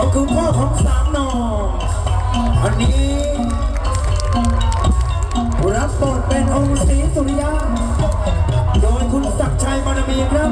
เขาคือพ่อของสามน้องอันนี้ รับบทเป็นองค์ศรีสุริยะ โดยคุณศักดิ์ชัยมรมีครับ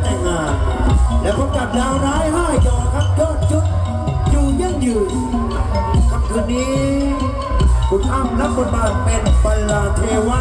แต่งงาน แล้วพบกับดาวร้ายห้ายอครับยอดจุดอยู่ยังยืนค่ำคืนนี้ คุณอ้ำรับบทบาทเป็นปลาเทวะ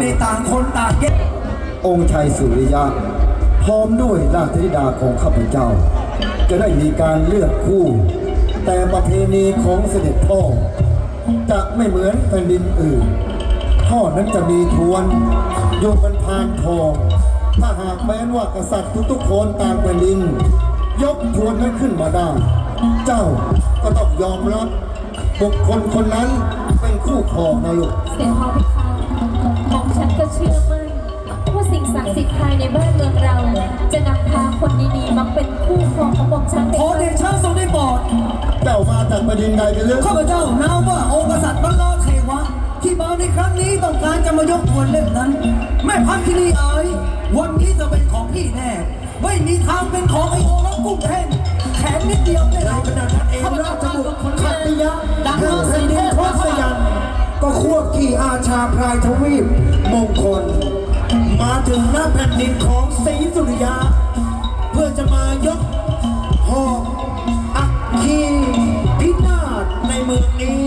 ในต่างคนต่างแยกองค์ชัยสุริยะ พร้อมด้วยราชธิดาของข้าพเจ้า จะได้มีการเลือกคู่ แต่ประเพณีของเสด็จพ่อ จะไม่เหมือนแผ่นดินอื่น พ่อนั้นจะมีทวนโยกันพานทองถ้าหากแม้นว่ากษัตริย์ทุกๆคนต่างแผ่นดิน ยกทวนนั้นขึ้นมาได้ เจ้าก็ต้องยอมรับบุคคลคนนั้นเป็นคู่ครองนะลูกเสด็จพ่อพี่ค่ หม่อมฉันก็เชื่อมั่นว่าสิ่งศักดิ์สิทธิ์ภายในบ้านเมืองเรา จะนำพาคนดีๆมาเป็นคู่ครองของหม่อมฉันขอเดชะทรงได้โปรดเจ้ามาจากแผ่นดินใดกันเรื่องข้าพเจ้านามว่าองค์กษัตริย์บรรลอเทวะ ที่มาในครั้งนี้ต้องการจะมายกทวนเล่มนั้น แม่พักที่นี่เอ๋ยวันนี้จะเป็นของพี่แน่ ไม่มีทางเป็นของไอโอรับกุ้งแห้งแข็งนิดเดียวแน่ในขณะนั้นเองราชบุตรขัตติยะดังแผ่นดินทศยันต์ ก็ควบขี่อาชาพรายทวีปมงคล มาถึงหน้าแผ่นดินของศรีสุริยา เพื่อจะมายกหอกอัคคีพินาศในเมืองนี้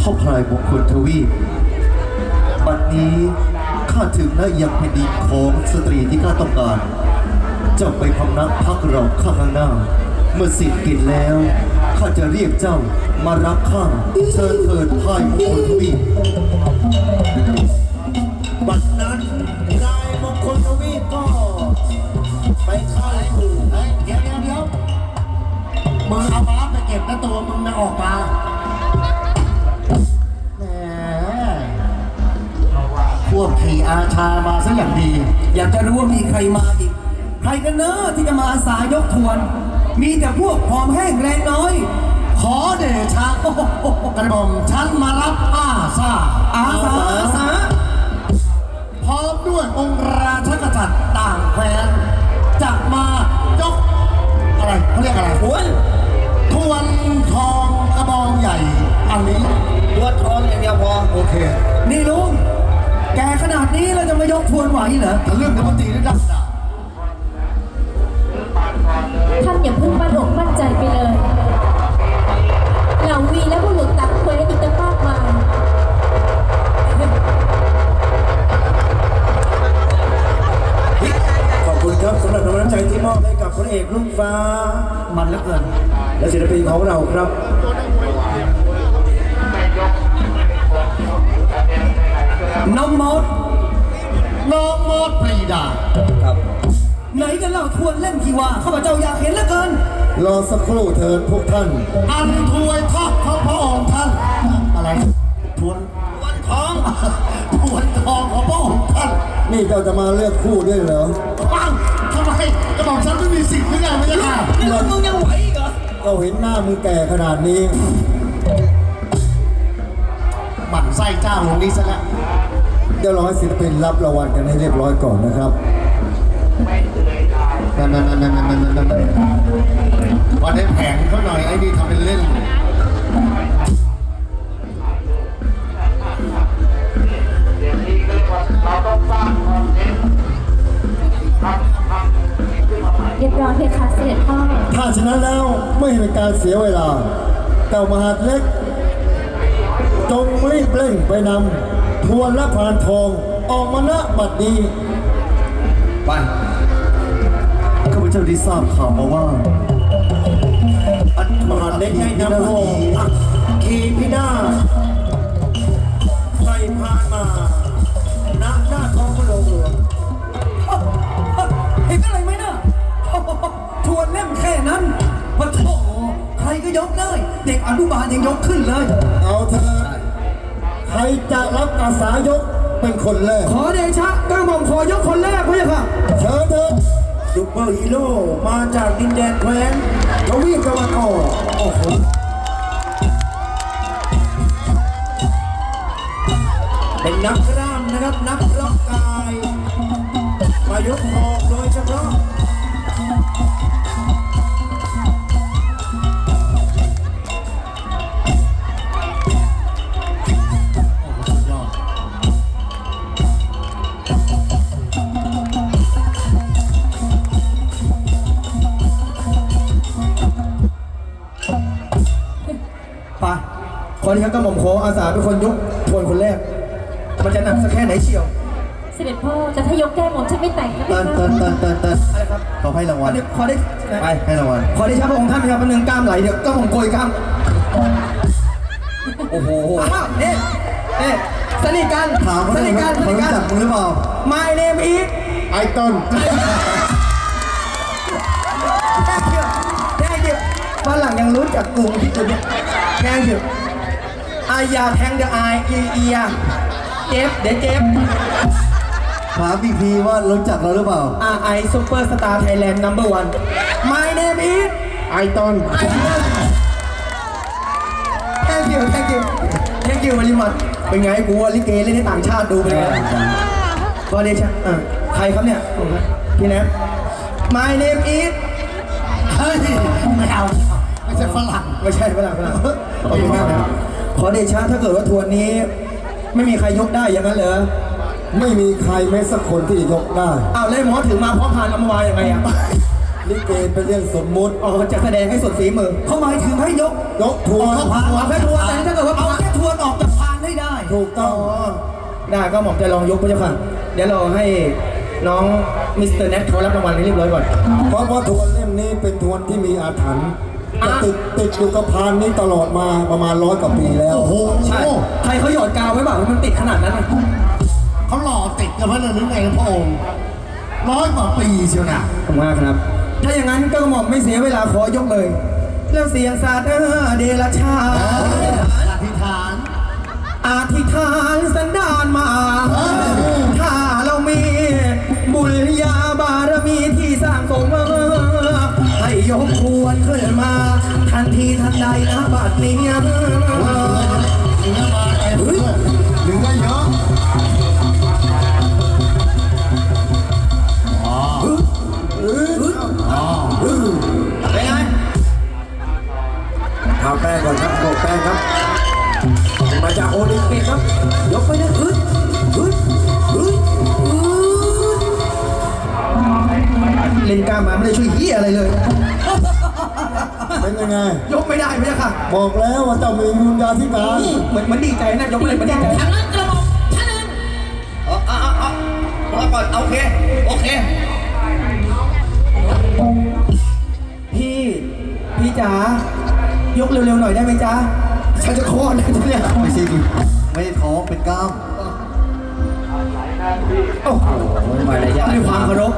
พ่อพลายมงคลทวีปบัดนี้ข้าถึงและยังแผ่นดินของสตรีที่ข้าต้องการ เจ้าไปพำนักพักเราข้าข้างหน้า เมื่อสิ้นกินแล้ว ข้าจะเรียกเจ้ามารับข้าเชิญเถิดพายมงคลทวีบัดนั้นนายมงคลทวีก็ ไปเข้าสู่เดี๋ยวเดี๋ยวเดี๋ยวมึงเอามารับไปเก็บแล้วตัวมึงนะออกมาแหมพวกขี่อาชามาซะอย่างดี อยากจะรู้ว่ามีใครมาอีก รกันเนอะที่จะมาอาสายกทวน มีแต่พวกผอมแห้งแรงน้อย ขอเดชะกระหม่อมฉันมารับอาซาอาสาอาสาพร้อมด้วยองค์ราชกษัตริย์ต่างแคว้นจะมายกอะไรเขาเรียกอะไรทวนทวนทองกระบองใหญ่ อันนี้ทวนทองอย่างเดียวพอโอเค นี่ลุงแกขนาดนี้เราจะมายกทวนไหวเหรอแต่เรื่องเดี๋ยวมันตีได้ดัง รอสักครู่เถิดพวกท่าน อันถวยทัพของพระองค์ท่าน อะไรทวนทวนทองทวนทองของพระองค์ท่านนี่เจ้าจะมาเลือกคู่ด้วยเหรอปังทำไมกระบอกฉันไม่มีสิทธิ์หรือไงไม่ใช่ค่ะนี่ลุงมึงยังไหวอีกเหรอเราเห็นหน้ามึงแก่ขนาดนี้หมั่นไส้เจ้าลงนี้ซะแล้วเดี๋ยวรอให้ศิลปินรับรางวัลกันให้เรียบร้อยก่อนนะครับ นั่นนั่นนั่นนั่นนั่นนั่นวันนี้แผงเขาหน่อยไอ้นี่ทำเป็นเล่นเรียบร้อยเพคะเสด็จพ่อถ้าฉะนั้นแล้วไม่เป็นการเสียเวลาเจ้ามหาดเล็ก จงรีบเร่งไปนำทวนและพานทองออกมาณบัดนี้ไป เจ้าได้ทราบข่าวมาว่า อันมาเล็กให้นำหอกอัคคีพินาใส่พานมาณหน้าท้องพระโรงหลวงเห็นอะไรไหมน่ะทวนเล่มแค่นั้นมาโถใครก็ยกได้ เด็กอนุบาลยังยกขึ้นเลย เอาเถอะใครจะรับอาสายกเป็นคนแรก ขอเดชะก้าหม่อมขอยกคนแรกพะยะค่ะเชิญเถอะ ซุปเปอร์ฮีโร่มาจากดินแดนแคว้นทวีปตะวันออกโอ้โหเป็นนักกล้ามนะครับ นักร่างกาย มายกหอกโดยเฉพาะ ไปขอเดชะก้าหม่อมขออาสาเป็นคนยกทวนคนแรก มันจะหนักสักแค่ไหนเชียวเสด็จพ่อแต่ถ้ายกแก้หม่อมฉันไม่แต่งนะเตินเตินเตินเตินเตินอะไรครับเขาให้รางวัลขอได้ขอได้ไปให้รางวัล ขอได้ชาพระองค์ท่านนะครับพระเนืองกล้ามไหลเดี๋ยวก็ผมโกยกล้าม โอ้โหอ้าวเอ๊ะเอ๊ะสนิทกันถามเขาสได้นิทไหมกันสเขานิทรู้กัน จักมึงหรือเปล่า My name is ไอ้ต้น แค่เดียวแค่เดียวฝรั่งยังรู้จักกลุ่มที่จุดเนี่ยแค่เดียว อายาแทงเดอะไอเอียเอียเจ็บเดี๋ยวเจ็บถามอีกทีว่ารู้จักเราหรือเปล่า อาไอซูเปอร์สตาร์ไทยแลนด์นัมเบอร์วัน My name is ไอ้ต้น thank you thank you thank you very much เป็นไงกูว่าลิเกเล่นให้ต่างชาติดูเป็นไงก็เดชะอะใครครับเนี่ยพี่แนท My name is เฮ้ยไม่เอาไม่ใช่ฝรั่งไม่ใช่ฝรั่งฝรั่งขอบคุณมากนะครับ ขอเดชะถ้าเกิดว่าทัวร์นี้ ไม่มีใครยกได้อย่างนั้นเหรอไม่มีใครแม้สักคนที่จะยกได้อ้าวแล้วหมอถือมาพร้อมพานเอามาวางยังไงอะลิเกเป็นเรื่องสมมุติอ๋อจะแสดงให้สุดฝีมือเขาหมายถึงให้ยกยกทัวร์เอาแค่ทัวร์แต่ถ้าเกิดว่าเอาแค่ทัวร์ออกจากพานให้ได้ ถูกต้องได้ก็หม่อมจะลองยกพระเจ้าค่ะเดี๋ยวเราให้น้องมิสเตอร์เน็ตเขารับรางวัลให้เรียบร้อยก่อน เพราะว่าทวนเล่มนี้เป็นทวนที่มีอาถรรพ์ อะจะติดติดอยู่กับพานนี้ตลอดมาประมาณร้อยกว่าปีแล้ว โอ้โหใช่ใครเขาหยอดกาวไว้บ้างมันติดขนาดนั้นอะเขาหล่อติดกันมาเลยหรือไงพระองค์ร้อยกว่าปีเชียวนะขอบคุณมากครับ ถ้าอย่างนั้นก็หม่อมไม่เสียเวลาขอยกเลยแล้วเสียงสาดเออเดลชาอธิษฐานอธิษฐานสันดานมาถ้าเรา วรขึ้นมา ทันทีทันใดนะบัดนี้เหลือมาเอ็มด้วยเหลือเยอะอ๋อเป็นไงทาแป้งก่อนครับโบกแป้งครับ มาจากโอลิมปิกครับ ยกไปนะอึดอึดอึดอึดเล่นกล้ามมาไม่ได้ช่วยเฮียอะไรเลย เป็นยังไง ยกไม่ได้ไม่ใช่ค่ะบอกแล้วว่าเจ้ามีวิญญาธิการ เหมือนเหมือนดีใจนะยกไม่ได้เหมือนดีใจทางนั้นกระบอกท่านนึงเอาเอาเอาเอาเอาก่อนโอเคโอเค พี่พี่จ๋ายกเร็วๆหน่อยได้ไหมจ๊ะฉันจะคลอดแล้วเนี่ยไม่ใช่ดิไม่ได้ท้องเป็นกล้ามโอ้โหด้วยความเคารพ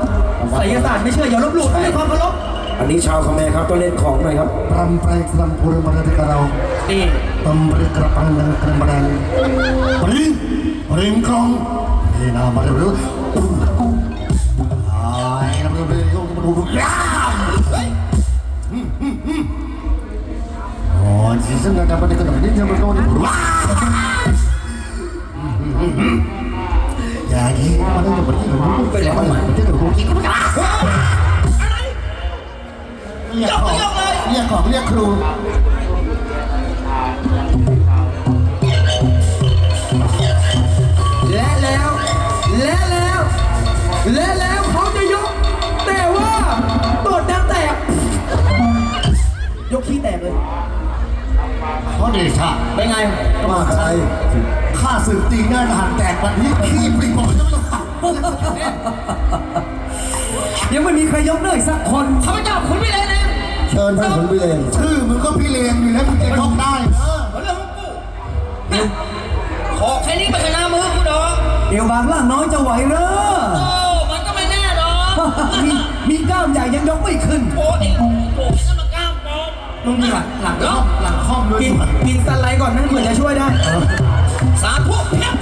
ไสยศาสตร์ไม่เชื่ออย่าลบหลู่ด้วยความเคารพ อันนี้ชาวคาแมครับต้องเล่นของหน่อยครับ Perantai Selampur Mereka Karau นี่ Pemberi Kerapang dan Kerembadan Beri Beringkong Ini nama Beri Hai Nama Beri Ya Hmm, hmm, hmm. Oh, season nggak dapat dikenal ini jangan berkawan. Wah! Hmm, hmm, hmm, hmm. Ya, ini mana yang berarti? Berarti kalau berarti kalau เรียกของเรียกของเรียกครูและแล้ว และแล้ว และแล้วเขาจะยก แต่ว่าตดดดังแตก ยกขี้แตกเลยเพราะเดชาไปไงมาใครข้าสืบตีหน้าทหารแตกวันนี้ขี้ปริบออกจากตั ยังไม่มีใครยกเลยสักคนข้าพเจ้าขุนวิเลยนะเชิญท่านขุนวิเลนชื่อมึงก็พี่เลนอยู่แล้วมึงจะยกได้เออเรื่องของกูนะขอแค่นี้ไปขนามือกูดอกเอวบางล่างน้อยจะไหวเหรอโอ้มันก็ไม่แน่หรอกมีมีกล้ามใหญ่ยังยกไม่ขึ้น โอ้เด็กโอ้โหนี่มันกล้ามปลอมมึงหลังหลังหลังหลังคอมด้วยกินกินสไลด์ก่อนนั่นเผื่อจะช่วยได้ สาธุเพียบ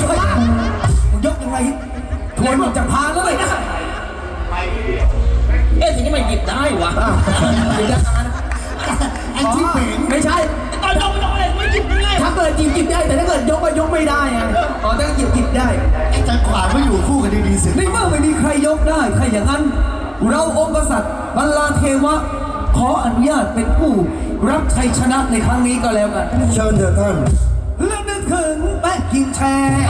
ช่ยกว่ามึงยกยังไงทวนมันจะพาแล้วเลยนะเอ๊ะทีนี้มันหยิบได้วะเดี๋ยวจะหานะไอ้ที่เป่งไม่ใช่ตอนยกไม่ยกอะไรไม่หยิบยังไงถ้าเกิดหยิบหยิบได้แต่ถ้าเกิดยกก็ยกไม่ได้ไงอ๋อถ้าหยิบหยิบได้ไอ้ใจขวานไม่อยู่คู่กันดีๆเสร็จในเมื่อไม่มีใครยกได้ใครอย่างนั้น เราองค์กษัตริย์บัลลาเทวะขออนุญาตเป็นผู้รับชัยชนะในครั้งนี้ก็แล้วกัน เชิญเถิดท่าน แล้วนึกถึงแม่กินแชร์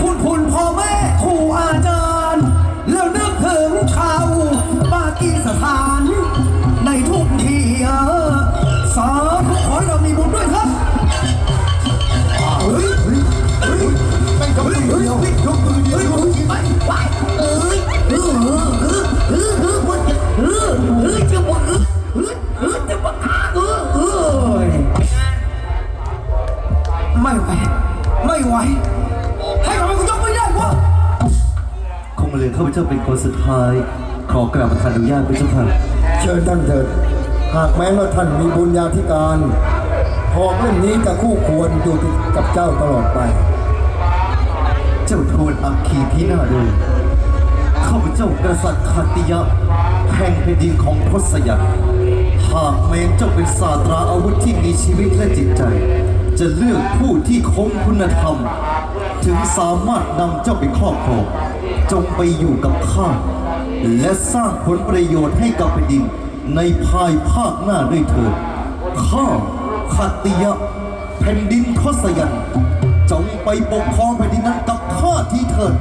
คุณคุณพ่อแม่ครูอาจารย์ แล้วนึกถึงชาวปากีสถาน ในทุกที่เออสาธุขอให้เรามีบุญด้วยครับ เหลือข้าพเจ้าเป็นคนสุดท้าย ขอกราบประทานอนุญาตพระเจ้าค่ะเชิญท่านเถิด หากแม้ว่าท่านมีบุญญาธิการหอกเล่มนี้จะคู่ควรอยู่กับเจ้าตลอดไป เจ้าทูลอัคคีพินาศเลยข้าพเจ้ากษัตริย์ขัตติยะแห่งแผ่นดินของทศยันหากแม้นเจ้าเป็นศาสตราอาวุธที่มีชีวิตและจิตใจ จะเลือกผู้ที่คงคุณธรรม ถึงสามารถนำเจ้าไปครอบครอง จงไปอยู่กับข้า และสร้างผลประโยชน์ให้กับแผ่นดินในภายภาคหน้าด้วยเถิดข้าขัตติยะแผ่นดินทศยันจงไปปกครองแผ่นดินนั้นกับข้าที่เถิด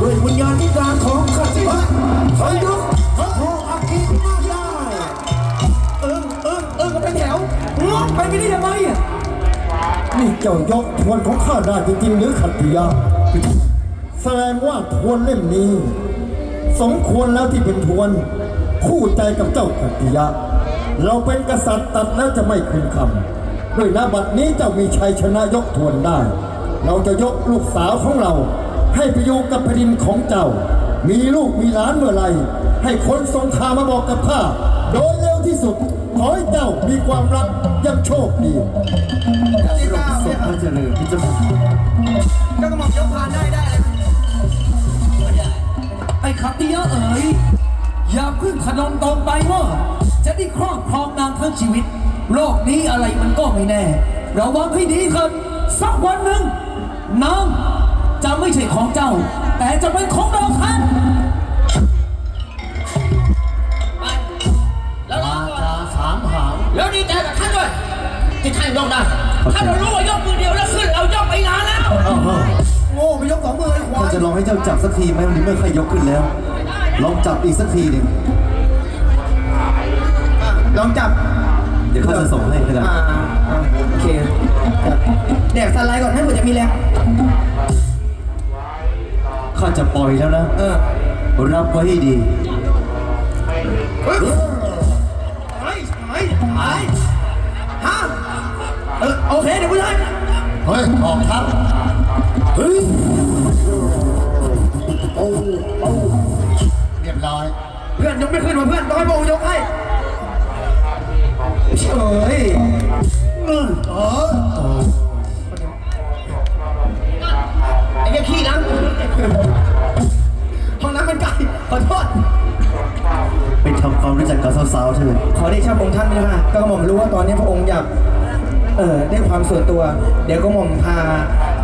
ด้วยวิญญาณที่การของข้าสิวะขอยกขออาคีมาได้เออเออเออก็เป็นแถวงอกไปไม่ได้ยังไงอะนี่เจ้ายกทวนของข้าได้จริงๆหรือขัตติยะ แสดงว่าทวนเล่มนี้ สมควรแล้วที่เป็นทวน คู่ใจกับเจ้าขัตติยะ เราเป็นกษัตริย์ตัดแล้วจะไม่คืนคำด้วยนาบัดนี้เจ้ามีชัยชนะยกทวนได้ เราจะยกลูกสาวของเรา ให้ไปอยู่กับแผ่นดินของเจ้า มีลูกมีหลานเมื่อไหรให้คนทรงข่ามาบอกกับข้าโดยเร็วที่สุดขอให้เจ้ามีความรักยังโชคดีพระองค์ทรงพระเจริญพระเจ้า ค่ะเจ้ากระหม่อมยกพานได้ได้เลยไอ้ขัตติยะเอ๋ยอย่าเพึ่งขนมตรงไปว่าจะได้ครอบครองนางทั้งชีวิต โลกนี้อะไรมันก็ไม่แน่ระวังให้ดีเถิดสักวันหนึ่งนางจะไม่ใช่ของเจ้า แต่จะเป็นของเราแทนไปแล้วรออาก่อนจาสามหางแล้วดีใจกับท่านด้วยที่ท่านยกได้ถ้าเรารู้ว่ายกมือเดียวแล้วขึ้นเรายกไปนานแล้วอ้าวอ้าวโง่ไปยก สองมือเลยควาข้ายจะลองให้เจ้าจับสักทีไหมวันนี้เมื่อข้ายกขึ้นแล้ว ลองจับอีกสักทีหนึ่งลองจับเดี๋ยวข้าจะส่งให้ก็ได้อ่าอ่าอ่าโอเคจับแดกสไลด์ก่อนให้เผื่อจะมีแรงข้าจะปล่อยแล้วนะเออรับไว้ให้ดีเฮ้ยเฮ้ยเฮ้ยเฮ้ยฮะเออโอเคเดี๋ยวกูได้เฮ้ยออกทัพ เฮ้ยโอ้โอ้เรียบร้อย เพื่อนยกไม่ขึ้นมาเพื่อนต้องให้พระองค์ยกให้เฮ้ยเออเออไอ้เหี้ยขี้ล้างห้องน้ำมันไกลขอโทษไปทำความรู้จักกับสาวๆเถิดขอได้ชาองค์ท่านด้วยค่ะก็กระหม่อมรู้ว่าตอนนี้พระองค์อยากเอ่อได้ความส่วนตัว เดี๋ยวก็หม่อมพา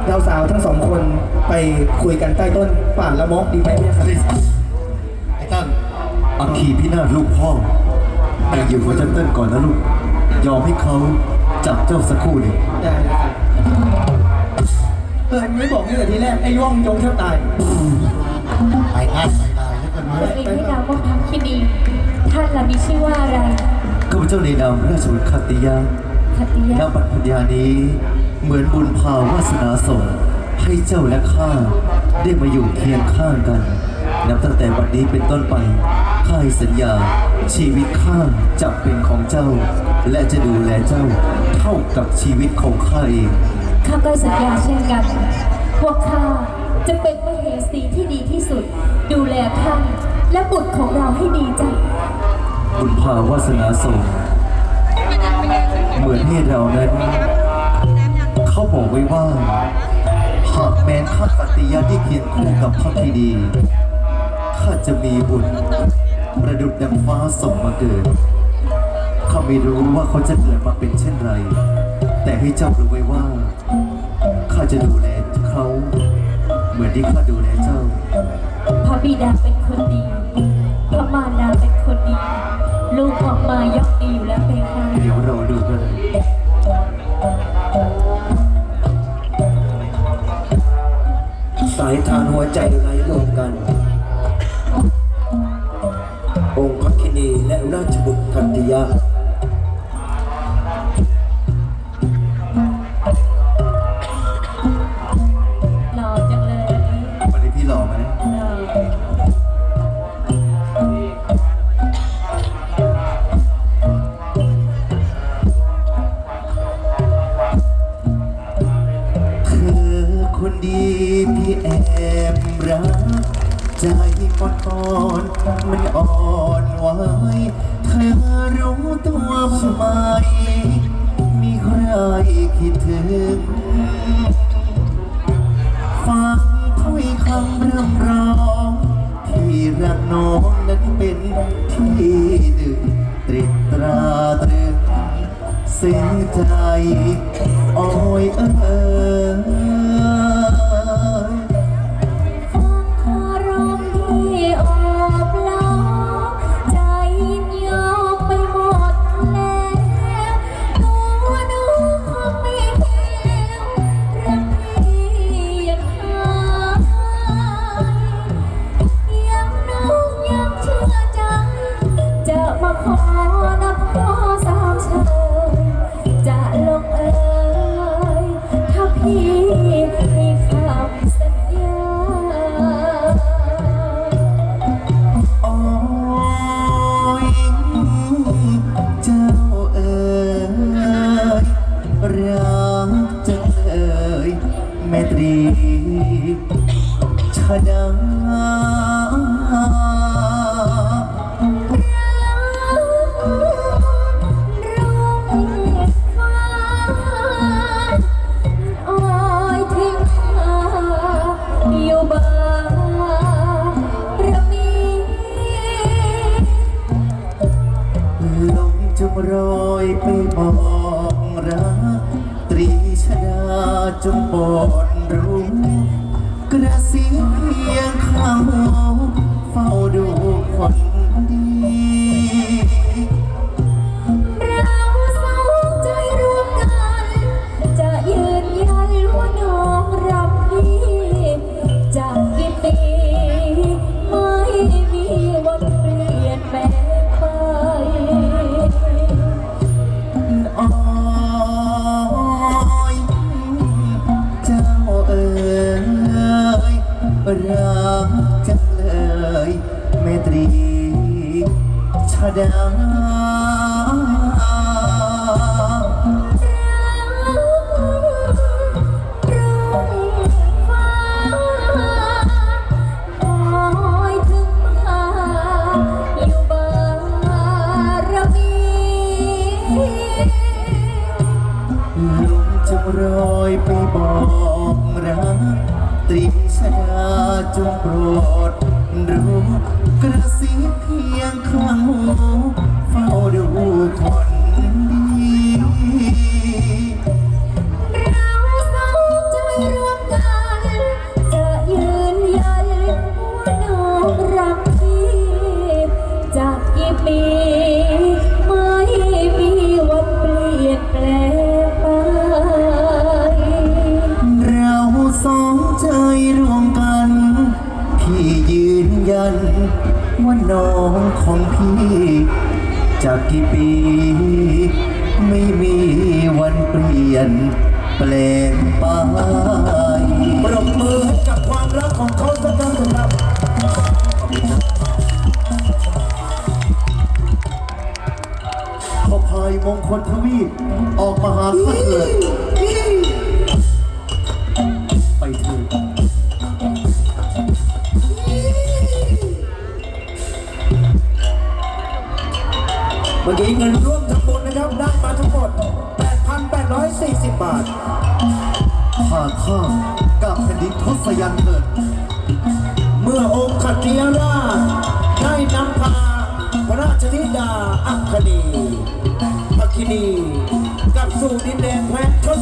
เราสาวทั้งสองคนไปคุยกันใต้ต้นป่าละมกดีไหมเนี่ยครับไอ้เต้นอัคคีพินาศลูกพ่อไปอยู่กับเจ้าเติ้ลก่อนนะลูก ยอมให้เขาจับเจ้าสักครู่หนึ่งได้ครับเออไม่บอกนี่แต่ทีแรกไอ้ย่องยงแทบตายไปง่ายไปได้แล้วกันเว้ยเองที่นามว่าพักคินีท่านล่ะมีชื่อว่าอะไรข้าพเจ้าในนามราชบุตรคัตติยาขัตติยะณบัดพัญญานี้ เหมือนบุญพาวาสนาส่งให้เจ้าและข้าได้มาอยู่เคียงข้างกันนับตั้งแต่บัดนี้เป็นต้นไปข้าให้สัญญา ชีวิตข้าจะเป็นของเจ้า และจะดูแลเจ้าเท่ากับชีวิตของข้าเองข้าก็สัญญาเช่นกันพวกข้าจะเป็นมเหสีที่ดีที่สุด ดูแลท่านและบุตรของเราให้ดีจ้ะบุญพาวาสนาส่งเหมือนให้เรานั้น เขาบอกไว้ว่าหหากแม้นข้าปฏิญาณที่เคียงคู่กับพระพีดี ข้าจะมีบุญประดุจดังฟ้าส่งมาเกิด ข้าไม่รู้ว่าเขาจะเกิดมาเป็นเช่นไร แต่ให้เจ้ารู้ไว้ว่า ข้าจะดูแลเขาเหมือนที่ข้าดูแลเจ้า พระบิดาเป็นคนดี พระมารดาเป็นคนดี ลูกออกมาย่อมดีอยู่แล้วเพคะ เดี๋ยวรอดูกัน สายทานหัวใจไหลรวมกัน องค์พระคินีและราชบุตรคันธยา ลมจะโรยไปบอกรักตรีชดาจงโปรดรู้กระซิบเพียงข้างหูเฝ้าดูคน วนเปลี่ยนแปลงไปปรบมือให้กับความรักของเขาสักครั้งหนึ่งครับพอพายมงคลทวีปออกมาหาข้าเถิดไปเถิดเมื่อกี้เงิน 40 บาทผ่าข้ามกับแผ่นดินทศยันเถิด เมื่อองค์ขเตียราชได้นำพาพระราชธิดาอัคนีพักินีกับสู่ดินแดนแคว้นทศ